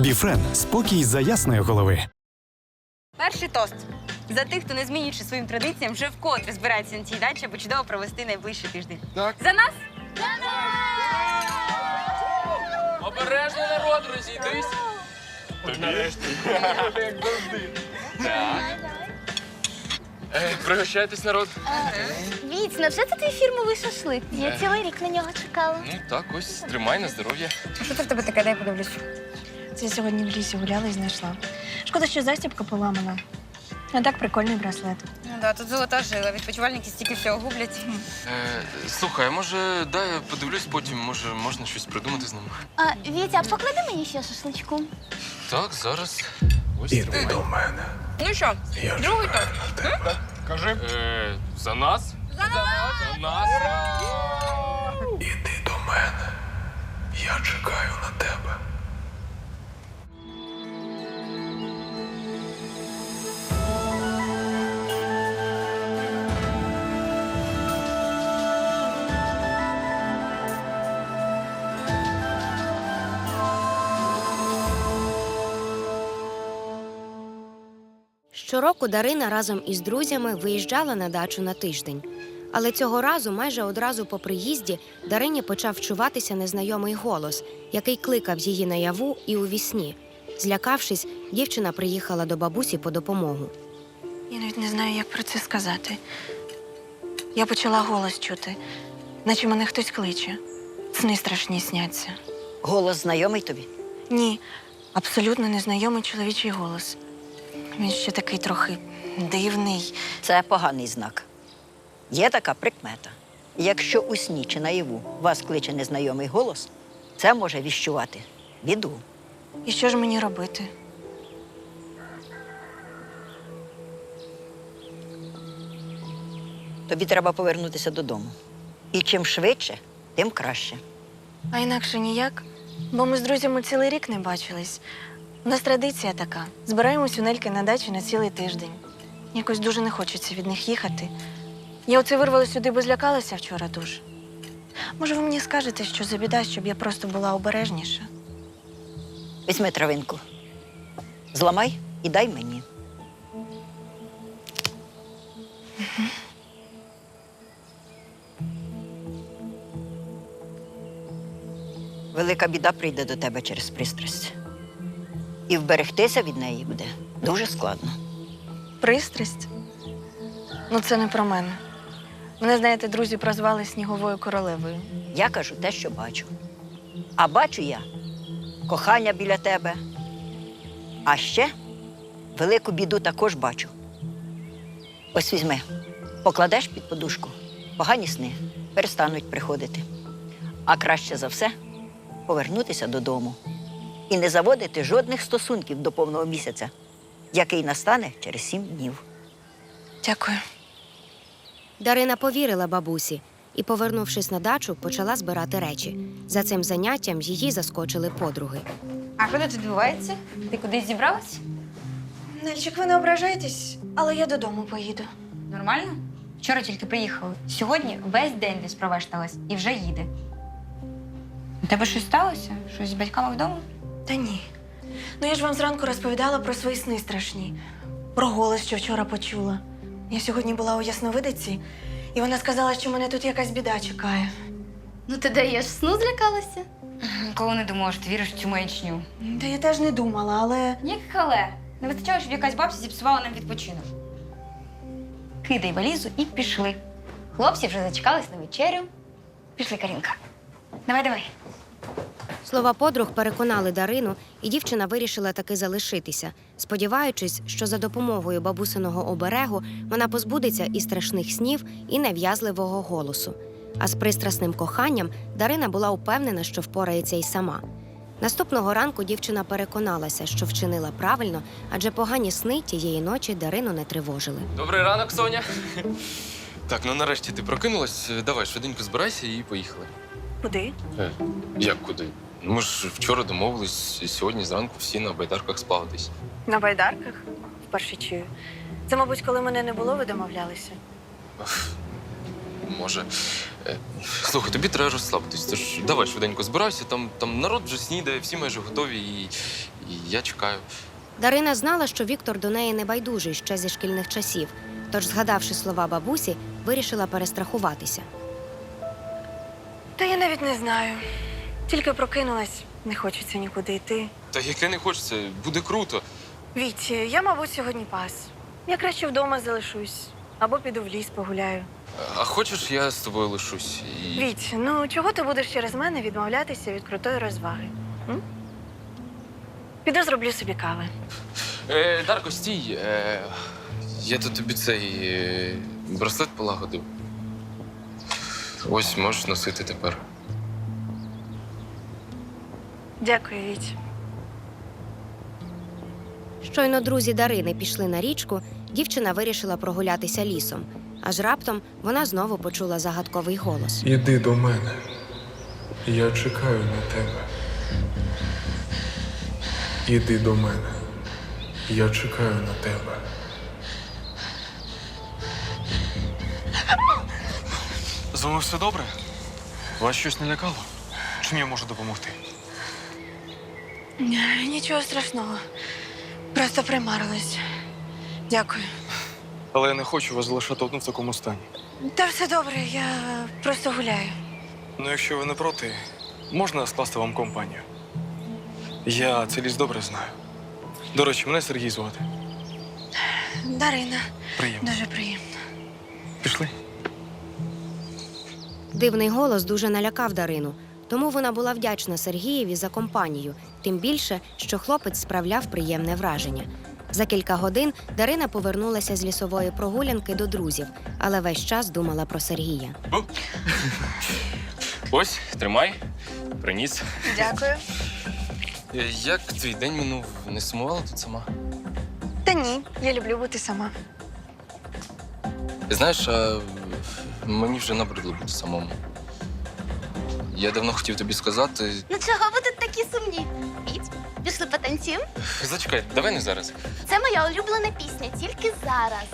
Біфрен спокій за ясної голови. Перший тост. За тих, хто не змінюючи своїм традиціям, вже вкотре збирається на цій дачі, аби чудово провести найближчий тиждень. Так. За нас? Обережно народ, розійдись. Нарешті. Як завжди. Е, пригощайтесь, народ. Віць, невже це твій фірмовий шашлик? Я цілий рік на нього чекала. Ну так, ось тримай на здоров'я. Що це в тебе таке? Дай подивлюсь. Це я сьогодні в лісі гуляла і знайшла. Шкода, що застібка поламана. А так прикольний браслет. Ну да, тут золота жила. Відпочивальники стільки всього гублять. Е, слухай, а може, дай я подивлюсь потім, може, можна щось придумати з ним. А, Вітя, поклади мені ще шашличку. Так, зараз. Ось. Іди до мене. Ну що, Я другий чекаю тост. на тебе. Кажи. Е, за нас? За нас! За нас! Іди до мене. Я чекаю на тебе. Щороку Дарина разом із друзями виїжджала на дачу на тиждень. Але цього разу, майже одразу по приїзді, Дарині почав чуватися незнайомий голос, який кликав її наяву і у вісні. Злякавшись, дівчина приїхала до бабусі по допомогу. Я навіть не знаю, як про це сказати. Я почала голос чути, наче мене хтось кличе. Сни страшні сняться. Голос знайомий тобі? Ні, абсолютно незнайомий чоловічий голос. Він ще такий трохи дивний. Це поганий знак. Є така прикмета. Якщо у сні чи наяву вас кличе незнайомий голос, це може віщувати біду. І що ж мені робити? Тобі треба повернутися додому. І чим швидше, тим краще. А інакше ніяк, бо ми з друзями цілий рік не бачились. У нас традиція така: збираємось у Нельки на дачі на цілий тиждень. Якось дуже не хочеться від них їхати. Я оце вирвала сюди, бо злякалася вчора дуже. Може, ви мені скажете, що за біда, щоб я просто була обережніша? Візьми травинку, зламай і дай мені. Велика біда прийде до тебе через пристрасть. І вберегтися від неї буде дуже складно. Пристрасть? Ну, це не про мене. Мене, знаєте, друзі прозвали сніговою королевою. Я кажу те, що бачу. А бачу я кохання біля тебе. А ще велику біду також бачу. Ось візьми, покладеш під подушку, погані сни перестануть приходити. А краще за все повернутися додому і не заводити жодних стосунків до повного місяця, який настане через сім днів. Дякую. Дарина повірила бабусі і, повернувшись на дачу, почала збирати речі. За цим заняттям її заскочили подруги. А що тут відбувається? Ти кудись зібралась? Нельчик, ви не ображайтесь, але я додому поїду. Нормально? Вчора тільки приїхали. Сьогодні весь день десь провешталась і вже їде. У тебе щось сталося? Щось з батьками вдома? Та ні. Ну я ж вам зранку розповідала про свої сни страшні, про голос, що вчора почула. Я сьогодні була у Ясновидиці, і вона сказала, що мене тут якась біда чекає. Ну ти даєш сну злякалася? Коли не думала, що ти віриш в цю маячню. Та я теж не думала, але Ніяк хале. Не вистачало, щоб якась бабця зіпсувала нам відпочинок. Кидай валізу і пішли. Хлопці вже зачекались на вечерю. Пішли, Карінка. Давай, давай. Слова подруг переконали Дарину, і дівчина вирішила таки залишитися, сподіваючись, що за допомогою бабусиного оберегу вона позбудеться і страшних снів, і нав'язливого голосу. А з пристрасним коханням Дарина була упевнена, що впорається й сама. Наступного ранку дівчина переконалася, що вчинила правильно, адже погані сни тієї ночі Дарину не тривожили. Добрий ранок, Соня. Так, ну нарешті ти прокинулась. Давай, швиденько збирайся і поїхали. Куди? Е, як куди? Ну, ми ж вчора домовились, і сьогодні зранку всі на байдарках сплаватись. На байдарках? Вперше чую. Це, мабуть, коли мене не було, ви домовлялися. Може. Е, Слухай, тобі треба розслабитись. Тож давай швиденько збирайся, там, там народ вже снідає, всі майже готові і. і я чекаю. Дарина знала, що Віктор до неї не байдужий ще зі шкільних часів, тож, згадавши слова бабусі, вирішила перестрахуватися. Та я навіть не знаю. Тільки прокинулась, не хочеться нікуди йти. Та яке не хочеться, буде круто. Віть, я, мабуть, сьогодні пас. Я краще вдома залишусь або піду в ліс погуляю. А хочеш, я з тобою лишусь? І... Віть, ну чого ти будеш через мене відмовлятися від крутої розваги? М? Піду зроблю собі кави. Е, Дарко, стій. Е, я тут тобі цей е, браслет полагодив. Ось можеш носити тепер. Дякую, Віть. Щойно друзі Дарини пішли на річку, дівчина вирішила прогулятися лісом. Аж раптом вона знову почула загадковий голос. Іди до мене. Я чекаю на тебе. Іди до мене. Я чекаю на тебе. З вами все добре? Вас щось не лякало? Чим я можу допомогти? Нічого страшного. Просто примарилась. Дякую. Але я не хочу вас залишати одну в такому стані. Та все добре, я просто гуляю. Ну, якщо ви не проти, можна скласти вам компанію. Я цей ліс добре знаю. До речі, мене Сергій звати. Дарина, Приємно. дуже приємно. Пішли. Дивний голос дуже налякав Дарину, тому вона була вдячна Сергієві за компанію, тим більше, що хлопець справляв приємне враження. За кілька годин Дарина повернулася з лісової прогулянки до друзів, але весь час думала про Сергія. Ось, тримай. Приніс. Дякую. Е, Як твій день минув? Не сумувала тут сама? Та ні, я люблю бути сама. Знаєш, а мені вже набридло бути самому. Я давно хотів тобі сказати. Ну чого ви тут такі сумні? Віть, пішли потанцюємо? Зачекай, давай не зараз. Це моя улюблена пісня, тільки зараз.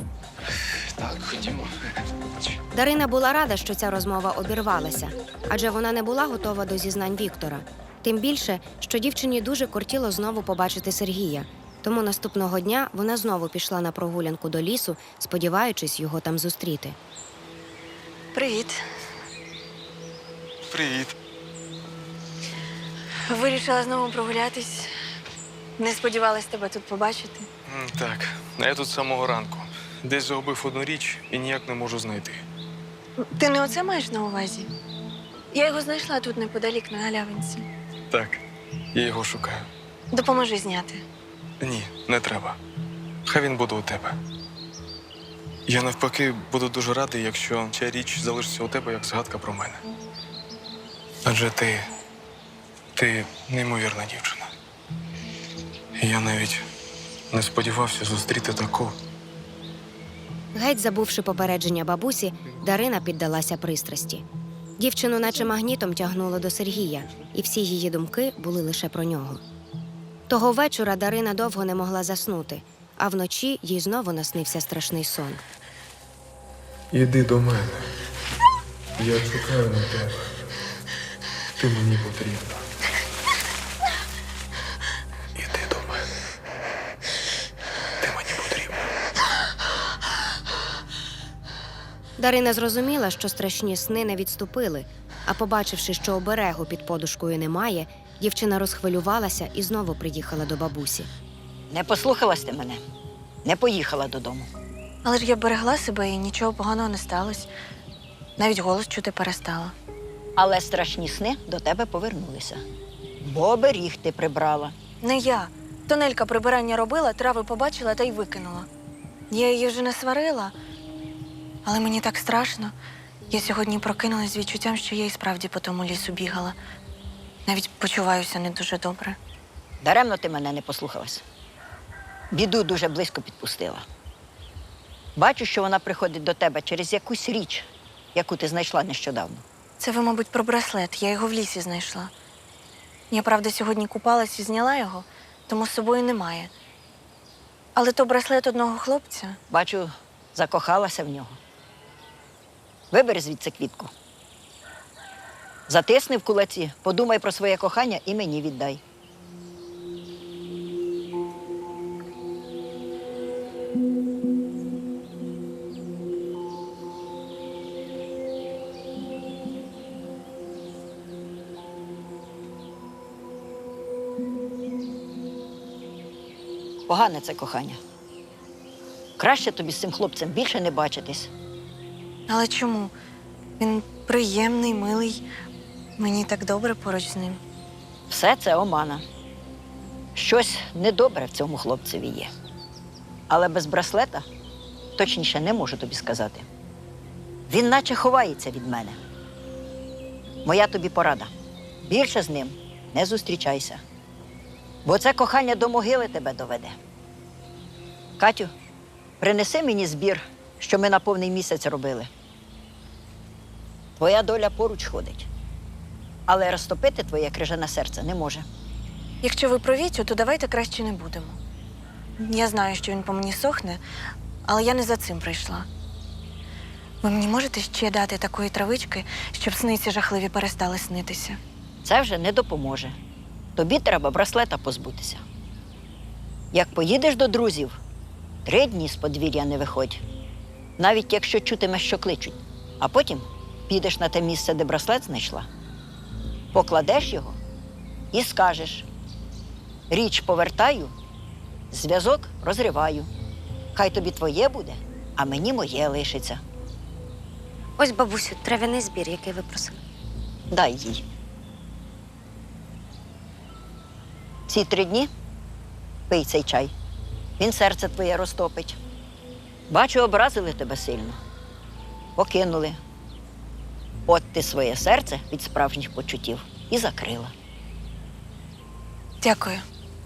Так, ходімо. Дарина була рада, що ця розмова обірвалася, адже вона не була готова до зізнань Віктора. Тим більше, що дівчині дуже кортіло знову побачити Сергія. Тому наступного дня вона знову пішла на прогулянку до лісу, сподіваючись його там зустріти. Привіт. Привіт. Вирішила знову прогулятись. Не сподівалась тебе тут побачити. М, Так, а я тут з самого ранку. Десь загубив одну річ і ніяк не можу знайти. Ти не оце маєш на увазі? Я його знайшла тут неподалік на галявинці. Так, я його шукаю. Допоможи зняти. Ні, не треба. Хай він буде у тебе. Я навпаки буду дуже радий, якщо ця річ залишиться у тебе як згадка про мене. Адже ти. ти неймовірна дівчина. Я навіть не сподівався зустріти таку. Геть забувши попередження бабусі, Дарина піддалася пристрасті. Дівчину, наче магнітом, тягнуло до Сергія, і всі її думки були лише про нього. Того вечора Дарина довго не могла заснути, а вночі їй знову наснився страшний сон. Іди до мене. Я чекаю на тебе. Ти мені потрібна. Іди до мене. Ти мені потрібна. Дарина зрозуміла, що страшні сни не відступили, а побачивши, що оберегу під подушкою немає, дівчина розхвилювалася і знову приїхала до бабусі. Не послухалась ти мене, не поїхала додому. Але ж я берегла себе і нічого поганого не сталося. Навіть голос чути перестала. Але страшні сни до тебе повернулися. Бо оберіг ти прибрала. Не я. Тонелька прибирання робила, трави побачила та й викинула. Я її вже не сварила, але мені так страшно. Я сьогодні прокинулась з відчуттям, що я і справді по тому лісу бігала. Навіть почуваюся не дуже добре. Даремно ти мене не послухалась. Біду дуже близько підпустила. Бачу, що вона приходить до тебе через якусь річ, яку ти знайшла нещодавно. Це ви, мабуть, про браслет. Я його в лісі знайшла. Я, правда, сьогодні купалась і зняла його, тому з собою немає. Але то браслет одного хлопця. Бачу, закохалася в нього. Вибери звідси квітку. Затисни в кулаці, подумай про своє кохання і мені віддай. Погане це кохання. Краще тобі з цим хлопцем більше не бачитись. Але чому? Він приємний, милий. Мені так добре поруч з ним. Все це омана. Щось недобре в цьому хлопцеві є. Але без браслета точніше не можу тобі сказати. Він наче ховається від мене. Моя тобі порада. Більше з ним не зустрічайся. Бо це кохання до могили тебе доведе. Катю, принеси мені збір, що ми на повний місяць робили. Твоя доля поруч ходить, але розтопити твоє крижане серце не може. Якщо ви про Вітю, то давайте краще не будемо. Я знаю, що він по мені сохне, але я не за цим прийшла. Ви мені можете ще дати такої травички, щоб сниці жахливі перестали снитися? Це вже не допоможе. Тобі треба браслета позбутися. Як поїдеш до друзів, три дні з подвір'я не виходь, навіть якщо чутимеш, що кличуть, а потім підеш на те місце, де браслет знайшла, покладеш його і скажеш: річ повертаю, зв'язок розриваю. Хай тобі твоє буде, а мені моє лишиться. Ось бабусю, трав'яний збір, який ви просили. Дай їй. Ці три дні пий цей чай. Він серце твоє розтопить. Бачу, образили тебе сильно. Покинули. От ти своє серце від справжніх почуттів і закрила. Дякую.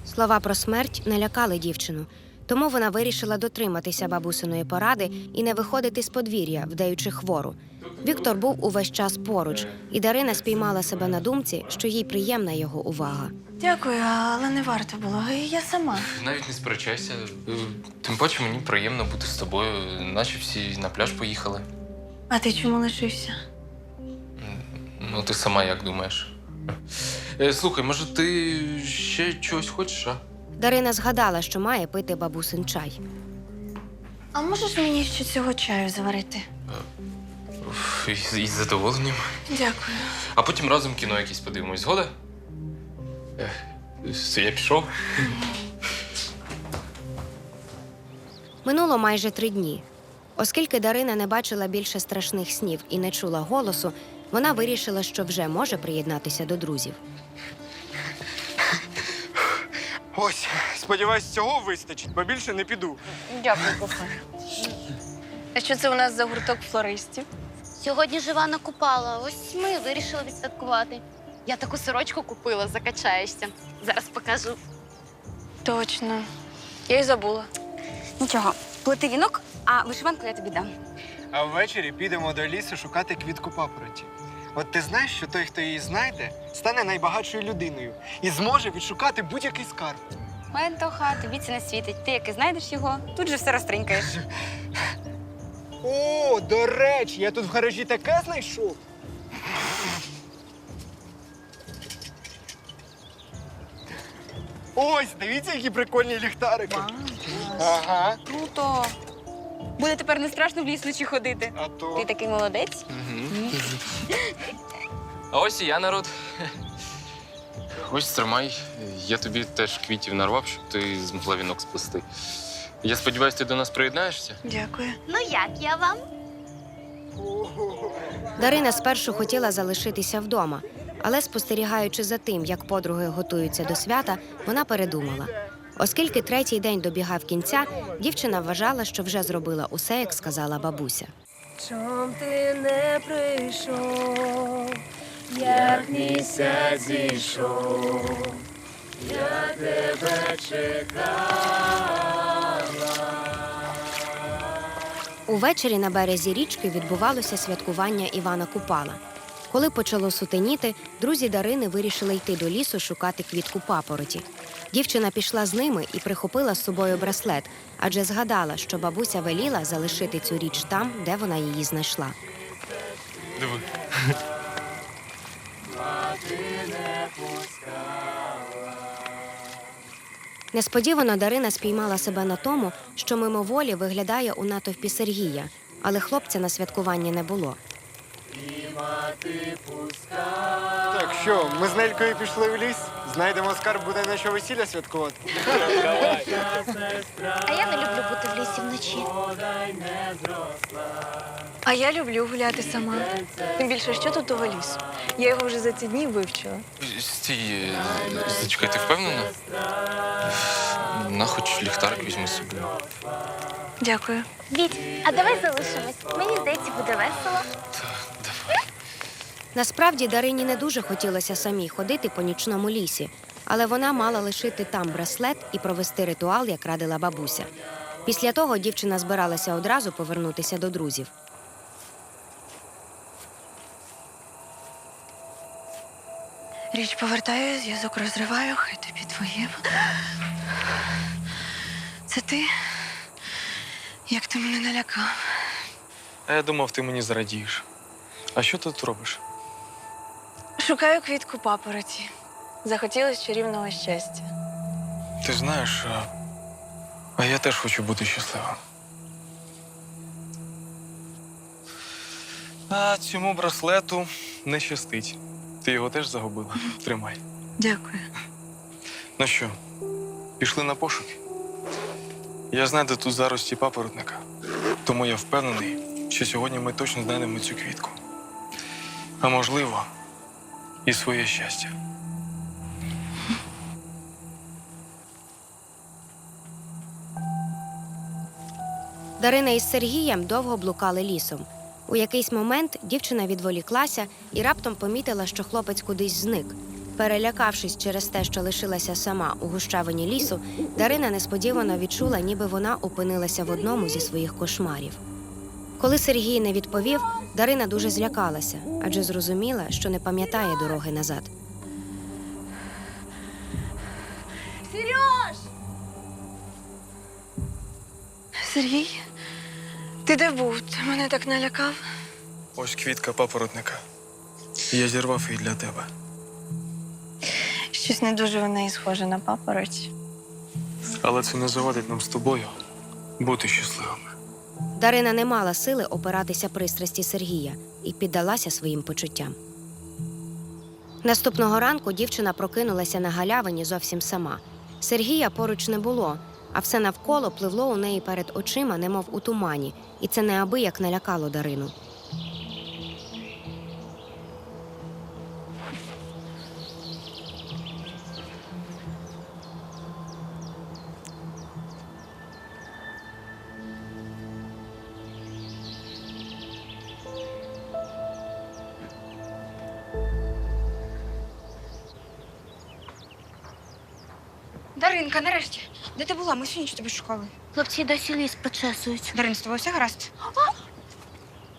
Слова про смерть налякали дівчину, тому вона вирішила дотриматися бабусиної поради і не виходити з подвір'я, вдаючи хвору. Віктор був увесь час поруч, і Дарина спіймала себе на думці, що їй приємна його увага. Дякую, але не варто було. Я сама. Навіть не сперечайся. Е, Тим паче мені приємно бути з тобою, наче всі на пляж поїхали. А ти чому лишився? Ну, ти сама як думаєш? Е, Слухай, може, ти ще чогось хочеш, а? Дарина згадала, що має пити бабусин чай. А можеш мені ще цього чаю заварити? Із задоволенням. Дякую. А потім разом кіно якесь подивимось, згода? Е, Все, я пішов. Минуло майже три дні. Оскільки Дарина не бачила більше страшних снів і не чула голосу, вона вирішила, що вже може приєднатися до друзів. Ось, сподіваюсь, цього вистачить, бо більше не піду. Дякую, кохана. А що це у нас за гурток флористів? Сьогодні ж Івана Купала. Ось ми вирішили відсвяткувати. Я таку сорочку купила, закачаєшся. Зараз покажу. Точно. Я й забула. Нічого, плети вінок, а вишиванку я тобі дам. А ввечері підемо до лісу шукати квітку папороті. От ти знаєш, що той, хто її знайде, стане найбагатшою людиною і зможе відшукати будь-який скарб. Ментоха, тобі це не світить. Ти як і знайдеш його, тут же все розтринькаєш. О, до речі, я тут в гаражі таке знайшов. Ось, дивіться, які прикольні ліхтарики. Ага. Круто. Буде тепер не страшно в ліс вночі ходити. А то. Ти такий молодець. А ось і я, народ. Ось тримай. Я тобі теж квітів нарвав, щоб ти змогла вінок сплести. Я сподіваюся, ти до нас приєднаєшся? Дякую. Ну як я вам? Дарина спершу хотіла залишитися вдома, але спостерігаючи за тим, як подруги готуються до свята, вона передумала. Оскільки третій день добігав кінця, дівчина вважала, що вже зробила усе, як сказала бабуся. Чом ти не прийшов, як місяць зійшов, я тебе чекала. Увечері на березі річки відбувалося святкування Івана Купала. Коли почало сутеніти, друзі Дарини вирішили йти до лісу шукати квітку папороті. Дівчина пішла з ними і прихопила з собою браслет, адже згадала, що бабуся веліла залишити цю річ там, де вона її знайшла. Диви. Несподівано Дарина спіймала себе на тому, що мимоволі виглядає у натовпі Сергія, але хлопця на святкуванні не було. Так що, ми з Нелькою пішли в ліс, Знайдемо скарб, буде на що весілля святкувати. А я не люблю бути в лісі вночі. А я люблю гуляти сама. Тим більше, що тут того лісу? Я його вже за ці дні вивчила. Стій, зачекай, ти впевнена? На хоч ліхтарик візьми з собою. Дякую. Віть, а давай залишимось. Мені здається, буде весело. Насправді Дарині не дуже хотілося самій ходити по нічному лісі, але вона мала лишити там браслет і провести ритуал, як радила бабуся. Після того дівчина збиралася одразу повернутися до друзів. Річ повертаю, зв'язок розриваю, хай тобі твоє. Це ти? Як ти мене налякав? А я думав, ти мені зрадієш. А що ти тут робиш? Шукаю квітку папороті. Захотілося чарівного щастя. Ти знаєш, а, а я теж хочу бути щасливим. А цьому браслету не щастить. Ти його теж загубила. Тримай. Дякую. Ну що, пішли на пошуки? Я знаю, де тут зарості папоротника. Тому я впевнений, що сьогодні ми точно знайдемо цю квітку. А можливо, і своє щастя. Дарина із Сергієм довго блукали лісом. У якийсь момент дівчина відволіклася і раптом помітила, що хлопець кудись зник. Перелякавшись через те, що лишилася сама у гущавині лісу, Дарина несподівано відчула, ніби вона опинилася в одному зі своїх кошмарів. Коли Сергій не відповів, Дарина дуже злякалася, адже зрозуміла, що не пам'ятає дороги назад. Сергій, ти де був? Ти мене так налякав. Ось квітка папоротника. Я зірвав її для тебе. Щось не дуже вона і схожа на папороті. Але це не завадить нам з тобою бути щасливими. Дарина не мала сили опиратися пристрасті Сергія і піддалася своїм почуттям. Наступного ранку дівчина прокинулася на галявині зовсім сама. Сергія поруч не було, а все навколо пливло у неї перед очима, немов у тумані, і це неабияк налякало Дарину. Даринка, нарешті. Де ти була? Ми всю ніч тебе шукали. Хлопці досі ліс почесують. Дарин, з тобою все гаразд?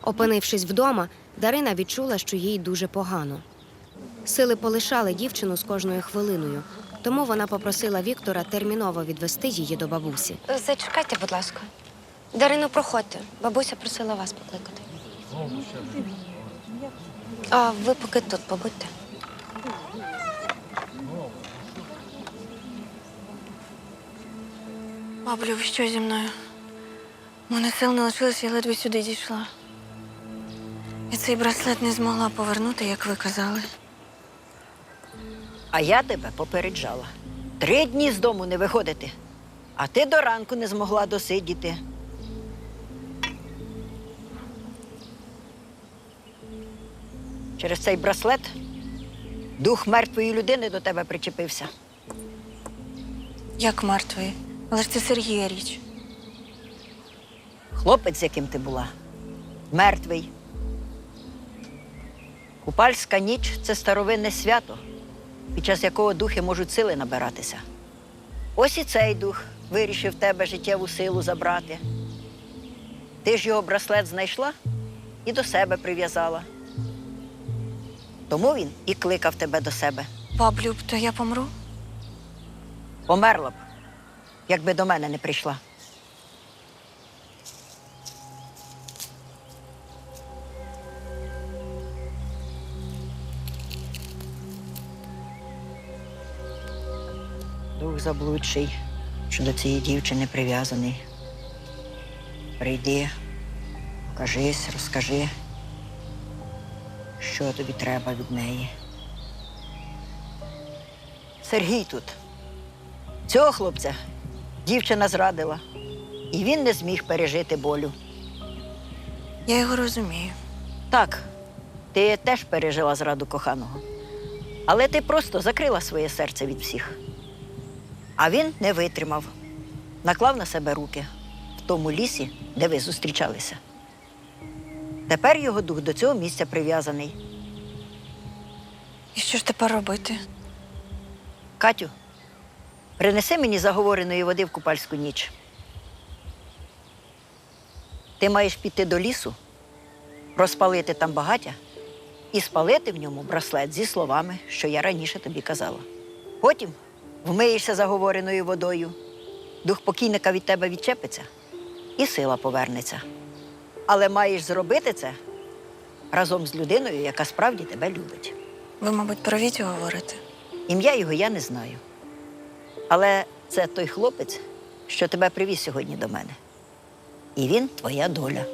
Опинившись вдома, Дарина відчула, що їй дуже погано. Сили полишали дівчину з кожною хвилиною, тому вона попросила Віктора терміново відвести її до бабусі. Зачекайте, будь ласка. Дарину, проходьте. Бабуся просила вас покликати. А ви поки тут побудьте. Баблю, ви що зі мною? У мене сил не лишилось, я ледве сюди дійшла. І цей браслет не змогла повернути, як ви казали. А я тебе попереджала. Три дні з дому не виходити. А ти до ранку не змогла досидіти. Через цей браслет дух мертвої людини до тебе причепився. Як мертвий. Але ж це Сергія річ. Хлопець, яким ти була, мертвий. Купальська ніч це старовинне свято, під час якого духи можуть сили набиратися. Ось і цей дух вирішив тебе життєву силу забрати. Ти ж його браслет знайшла і до себе прив'язала. Тому він і кликав тебе до себе. Баблюб, то я помру? Померла б, якби до мене не прийшла. Дух заблудший, що до цієї дівчини прив'язаний. Прийди, покажись, розкажи, що тобі треба від неї. Сергій тут. Цього хлопця дівчина зрадила, і він не зміг пережити болю. Я його розумію. Так, ти теж пережила зраду коханого. Але ти просто закрила своє серце від всіх. А він не витримав, наклав на себе руки в тому лісі, де ви зустрічалися. Тепер його дух до цього місця прив'язаний. І що ж тепер робити? Катю, принеси мені заговореної води в купальську ніч. Ти маєш піти до лісу, розпалити там багаття і спалити в ньому браслет зі словами, що я раніше тобі казала. Потім вмиєшся заговореною водою, дух покійника від тебе відчепиться і сила повернеться. Але маєш зробити це разом з людиною, яка справді тебе любить. Ви, мабуть, про Вітю говорите. Ім'я його я не знаю. Але це той хлопець, що тебе привіз сьогодні до мене. І він твоя доля.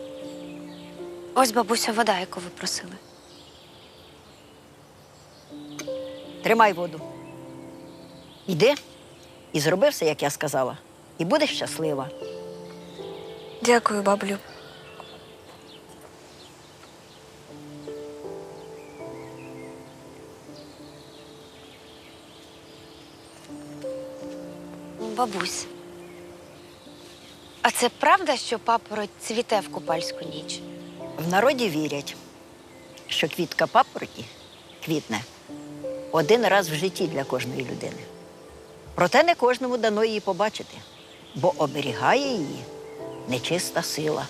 Ось бабуся вода, яку ви просили. Тримай воду. Йди і зроби все, як я сказала, і будеш щаслива. Дякую, баблю. Бабусь. А це правда, що папороть цвіте в купальську ніч? В народі вірять, що квітка папороті квітне один раз в житті для кожної людини. Проте не кожному дано її побачити, бо оберігає її нечиста сила.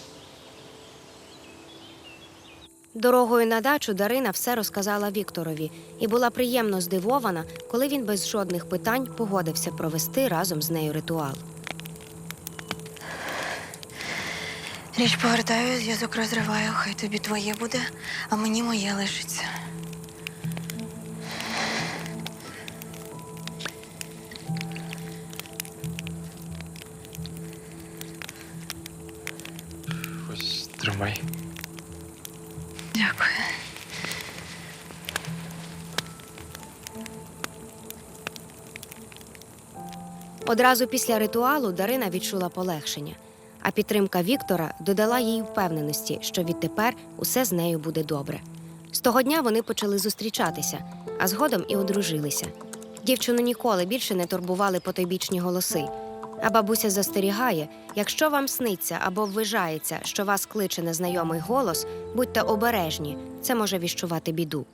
Дорогою на дачу Дарина все розказала Вікторові і була приємно здивована, коли він без жодних питань погодився провести разом з нею ритуал. Річ повертаю, зв'язок розриваю. Хай тобі твоє буде, а мені моє лишиться. Ось тримай. Одразу після ритуалу Дарина відчула полегшення, а підтримка Віктора додала їй впевненості, що відтепер усе з нею буде добре. З того дня вони почали зустрічатися, а згодом і одружилися. Дівчину ніколи більше не турбували потойбічні голоси. А бабуся застерігає: якщо вам сниться або ввижається, що вас кличе незнайомий голос, будьте обережні, це може віщувати біду.